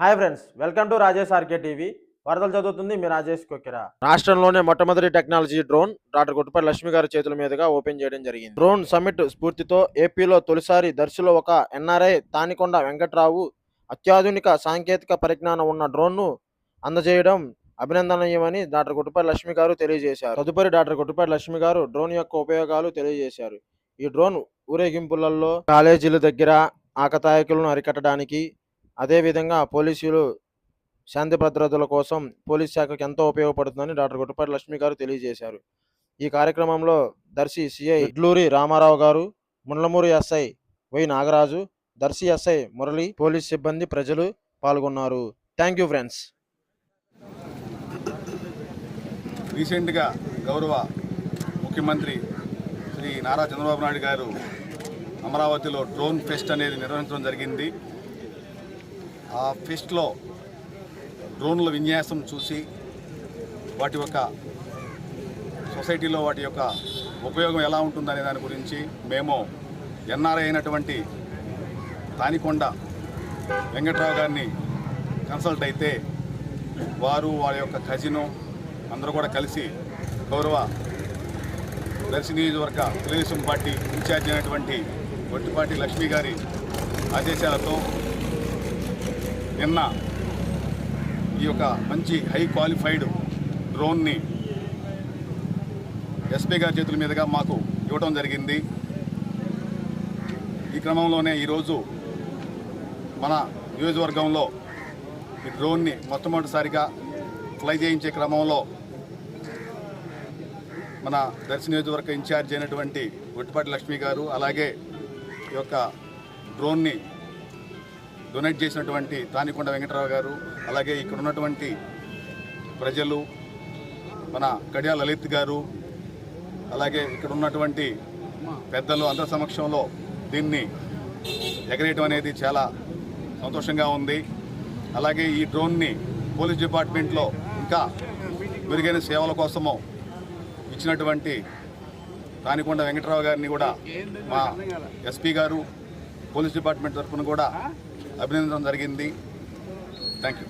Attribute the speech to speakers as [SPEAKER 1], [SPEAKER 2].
[SPEAKER 1] Hi friends welcome to Rajesh RK TV వరదలు చదువుతుంది మీ రాజేష్ కొక్కిరా. రాష్ట్రంలోనే మొట్టమొదటి technology drone doctor Guttapalli Lakshmi గారి చేతుల మీదుగా ఓపెన్ చేయడం జరిగింది. డ్రోన్ సమ్మిట్ స్ఫూర్తితో ఏపీలో తొలిసారి దర్శిలో ఒక ఎన్ఆర్ఐ తానికొండ వెంకట్రావు అత్యాధునిక సాంకేతిక పరిజ్ఞానం ఉన్న డ్రోన్ను అందజేయడం అభినందనీయమని డాక్టర్ గుట్టపల్లి లక్ష్మి గారు తెలియజేశారు. తదుపరి డాక్టర్ గుట్టపల్లి లక్ష్మి గారు డ్రోన్ యొక్క ఉపయోగాలు తెలియజేశారు. ఈ డ్రోన్ ఊరేగింపులలో కాలేజీల దగ్గర ఆకతాయకులను అరికట్టడానికి అదేవిధంగా పోలీసులు శాంతి భద్రతల కోసం పోలీస్ శాఖకు ఎంతో ఉపయోగపడుతుందని డాక్టర్ గుట్టపాటి లక్ష్మి గారు తెలియజేశారు. ఈ కార్యక్రమంలో దర్శి సిఐ ఇడ్లూరి రామారావు గారు ముండ్లమూరి SI Y. Nagaraju Darsi SI Murali police సిబ్బంది ప్రజలు పాల్గొన్నారు. Thank you friends.
[SPEAKER 2] రీసెంట్గా గౌరవ ముఖ్యమంత్రి శ్రీ నారా చంద్రబాబు నాయుడు గారు అమరావతిలో డ్రోన్ ఫెస్ట్ అనేది నిర్వహించడం జరిగింది. ఆ ఫెస్ట్లో డ్రోన్ల విన్యాసం చూసి వాటి యొక్క సొసైటీలో వాటి యొక్క ఉపయోగం ఎలా ఉంటుందనే దాని గురించి మేము ఎన్ఆర్ఐ అయినటువంటి తానికొండ వెంకట్రావు గారిని కన్సల్ట్ అయితే వారు వారి యొక్క కజిను అందరూ కూడా కలిసి గౌరవ దర్శి నియోజకవర్గ తెలుగుదేశం పార్టీ ఇన్ఛార్జ్ అయినటువంటి గొట్టిపాటి లక్ష్మి గారి ఆదేశాలతో నిన్న ఈ యొక్క మంచి హై క్వాలిఫైడ్ డ్రోన్ని ఎస్పీ గారి చేతుల మీదుగా మాకు ఇవ్వడం జరిగింది. ఈ క్రమంలోనే ఈరోజు మన నియోజకవర్గంలో ఈ డ్రోన్ని మొట్టమొదటిసారిగా ఫ్లై చేయించే క్రమంలో మన దర్శి నియోజకవర్గ ఇన్ఛార్జ్ అయినటువంటి గుట్టిపాటి లక్ష్మి గారు అలాగే ఈ యొక్క డ్రోన్ని డొనేట్ చేసినటువంటి తానికొండ వెంకటరావు గారు అలాగే ఇక్కడ ఉన్నటువంటి ప్రజలు మన కడియాల లలిత్ గారు అలాగే ఇక్కడ ఉన్నటువంటి పెద్దలు అందరి సమక్షంలో దీన్ని ఎగరేయటం అనేది చాలా సంతోషంగా ఉంది. అలాగే ఈ డ్రోన్ని పోలీస్ డిపార్ట్మెంట్లో ఇంకా మెరుగైన సేవల కోసము ఇచ్చినటువంటి తానికొండ వెంకటరావు గారిని కూడా మా ఎస్పీ గారు పోలీస్ డిపార్ట్మెంట్ తరఫున కూడా అభినందించడం జరిగింది. Thank you